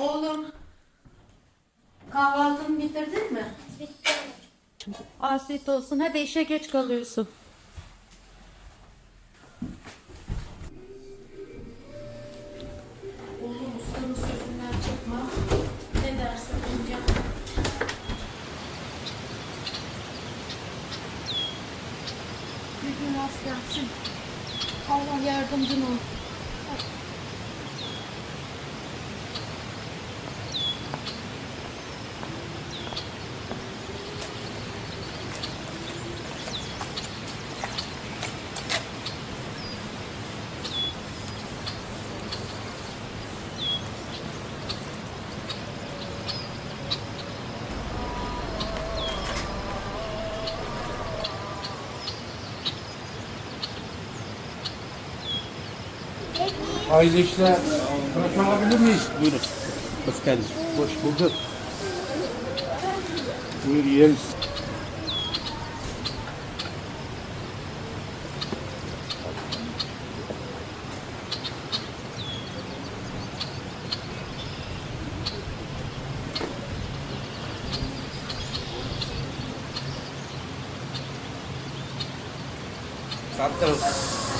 Oğlum. Kahvaltını bitirdin mi? Bitti. Afiyet olsun. Hadi işe geç kalıyorsun. Oğlum ustanın sözünden çıkma. Ne derse bunu yap. Bir gün rast gelsin. Allah yardımcın olsun. Hayırlı işler. Konuşabilir miyiz? Buyurun. Hoş geldiniz. Hoş bulduk. Buyur yeriz.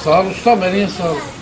Sağ ol ustam, eline sağlık.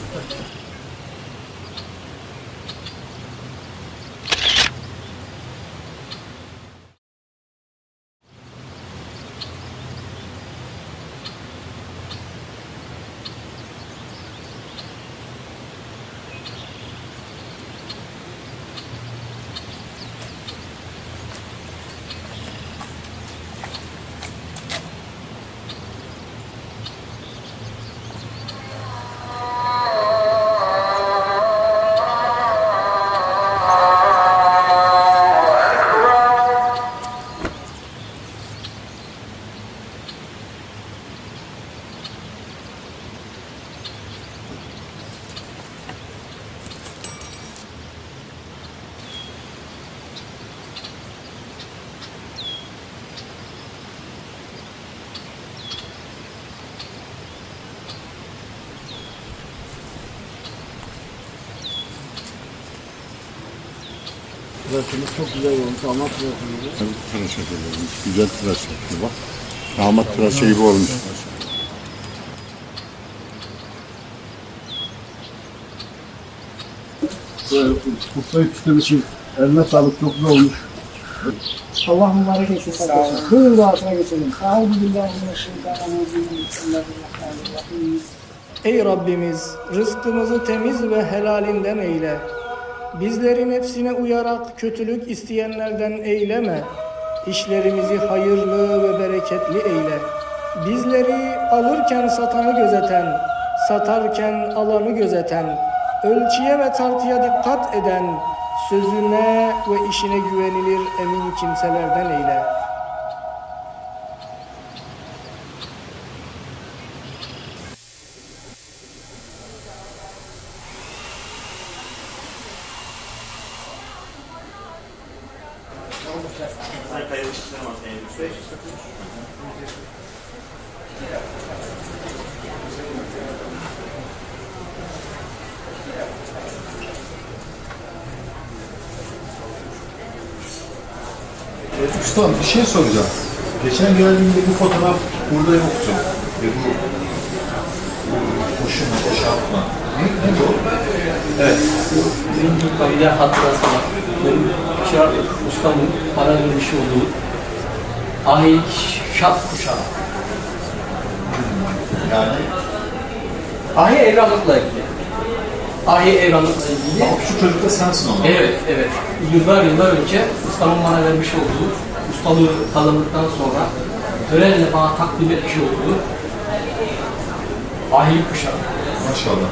Tıraşımız çok güzel olmuş. Anlat tıraşımızı. Tıraş edilmiş. Güzel tıraş yaptı bak. Damat tıraşı gibi olmuş. Kutsal yetiştiğim için eline sağlık. Çok güzel olmuş. Allah mübarek etsin kardeşim. Buyurun duasına geçelim. Euzubillahimineşşeytanirracim. Bismillahirrahmanirrahim. Ey Rabbimiz, rızkımızı temiz ve helalinden eyle. Bizleri nefsine uyarak kötülük isteyenlerden eyleme. İşlerimizi hayırlı ve bereketli eyle. Bizleri alırken satanı gözeten, satarken alanı gözeten, ölçüye ve tartıya dikkat eden, sözüne ve işine güvenilir emin kimselerden eyle. Ustam bir şey soracağım. Geçen geldiğimde bu fotoğraf burada yoktu. Ve bu boşuna boşaltma. Evet. Birinci kabile hatırası var. Benim Şah ustamın bana vermiş olduğu ahit şap kuşağı. Yani Ahi evranlıkla ilgili. Ahi evranlıkla ilgili. ama şu çocuk da sensin o. Evet, evet. Yıllar yıllar önce ustamın bana vermiş olduğu, ustalığı kazandıktan sonra törenle bana takdim etmiş olduğu ahil kuşağı. Maşallah.